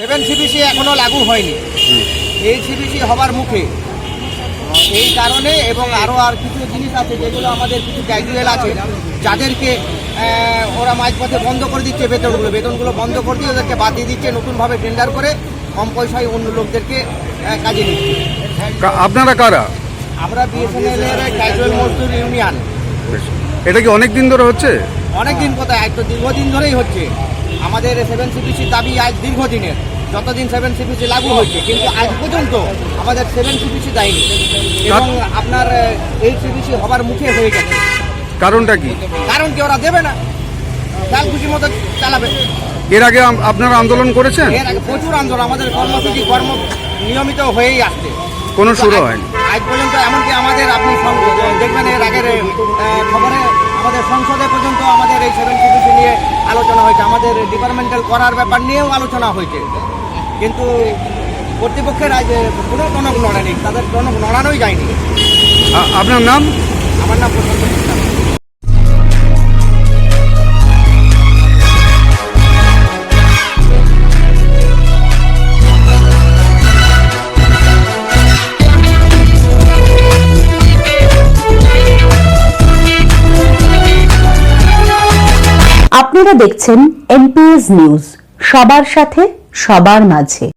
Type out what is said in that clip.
Seven CBC এখনও লাগু হয়নি। এই সিবিসি হবার মুখে। এই কারণে এবং আরও আর কিছু জিনিস আছে যেগুলো আমাদের কিছু ক্যাজুয়াল আছে যাদেরকে ওরা মাঝপথে বন্ধ করে দিচ্ছে বেতনগুলো। বেতনগুলো বন্ধ করে দিয়ে ওদেরকে বাদ দিয়ে দিচ্ছে নতুনভাবে টেন্ডার করে কম পয়সায় অন্য লোকদেরকে কাজে নিচ্ছে আপনারা কারা? আমরা বিএসএনএল এর ক্যাজুয়াল মজদুর ইউনিয়ন এটা কি অনেক দিন ধরে হচ্ছে? অনেক দিন কোথায় তো দীর্ঘদিন ধরেই হচ্ছে। আমাদের সেভেন সিপিসি দাবি আজ দীর্ঘদিনের। যতদিন সেভেন সিপিসি লাগু হয়েছে কিন্তু আজ পর্যন্ত আমাদের সেভেন সিপিসি দেয়নি এবং আপনার এইট সিপিসি হবার মুখে হয়ে গেছে। কারণটা কি? কারণ কি ওরা দেবে না? চাল খুশি মতো চালাবে। এর আগে আপনারা আন্দোলন করেছেন? এর আগে প্রচুর আন্দোলন আমাদের কর্মসূচি কর্ম নিয়মিত হয়েই আসছে। কোনো শুরু হয়নি। আজ পর্যন্ত এমনকি আমাদের আপনি দেখবেন এর আগের খবরে আমাদের সংসদে পর্যন্ত আমাদের এই সেভেন সিপিসি নিয়ে আলোচনা হয়েছে। আমাদের ডিপার্টমেন্টাল করার ব্যাপার নিয়েও আলোচনা হয়েছে। কিন্তু কর্তৃপক্ষের আজ কোনো টনক নড়েনি তাদের টনক নড়ানোই যায়নি। আপনার নাম? আমার নাম প্রশান্ত আপনারা দেখছেন এনপিএস নিউজ সবার সাথে সবার মাঝে।